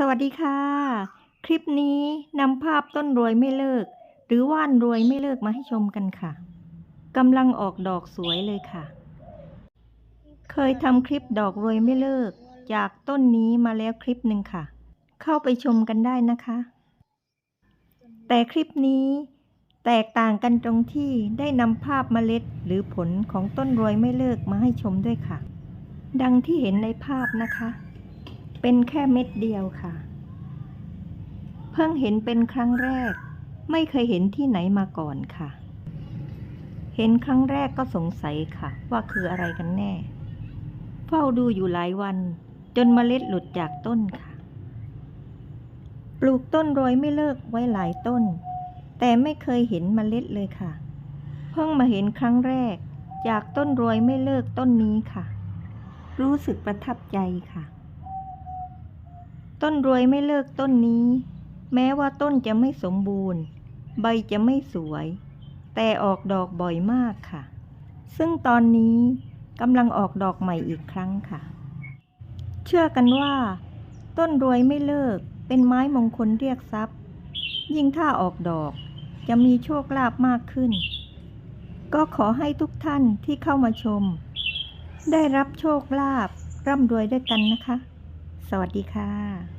สวัสดีค่ะ คลิปนี้นำภาพต้นรวยไม่เลิก หรือว่านรวยไม่เลิกมาให้ชมกันค่ะกำลังออกดอกสวยเลยค่ะ เคยทำคลิปดอกรวยไม่เลิก จากต้นนี้มาแล้วคลิปหนึ่งค่ะ เข้าไปชมกันได้นะคะ แต่คลิปนี้แตกต่างกันตรงที่ได้นำภาพเมล็ดหรือผลของต้นรวยไม่เลิกมาให้ชมด้วยค่ะ ดังที่เห็นในภาพนะคะ เป็นแค่เม็ดเดียวค่ะ เพิ่งเห็นเป็นครั้งแรก ไม่เคยเห็นที่ไหนมาก่อนค่ะ เห็นครั้งแรกก็สงสัยค่ะ ว่าคืออะไรกันแน่ เฝ้าดูอยู่หลายวัน จนเมล็ดหลุดจากต้นค่ะ ปลูกต้นโรยไม่เลิกไว้หลายต้น แต่ไม่เคยเห็นเมล็ดเลยค่ะ เพิ่งมาเห็นครั้งแรก จากต้นโรยไม่เลิกต้นนี้ค่ะ รู้สึกประทับใจค่ะ ต้นรวยไม่เลิกต้นนี้ แม้ว่าต้นจะไม่สมบูรณ์ ใบจะไม่สวย แต่ออกดอกบ่อยมากค่ะ ซึ่งตอนนี้กำลังออกดอกใหม่อีกครั้งค่ะ เชื่อกันว่า ต้นรวยไม่เลิกเป็นไม้มงคลเรียกทรัพย์ ยิ่งถ้าออกดอกจะมีโชคลาภมากขึ้น ก็ขอให้ทุกท่านที่เข้ามาชม ได้รับโชคลาภร่ำรวยด้วยกันนะคะ สวัสดีค่ะ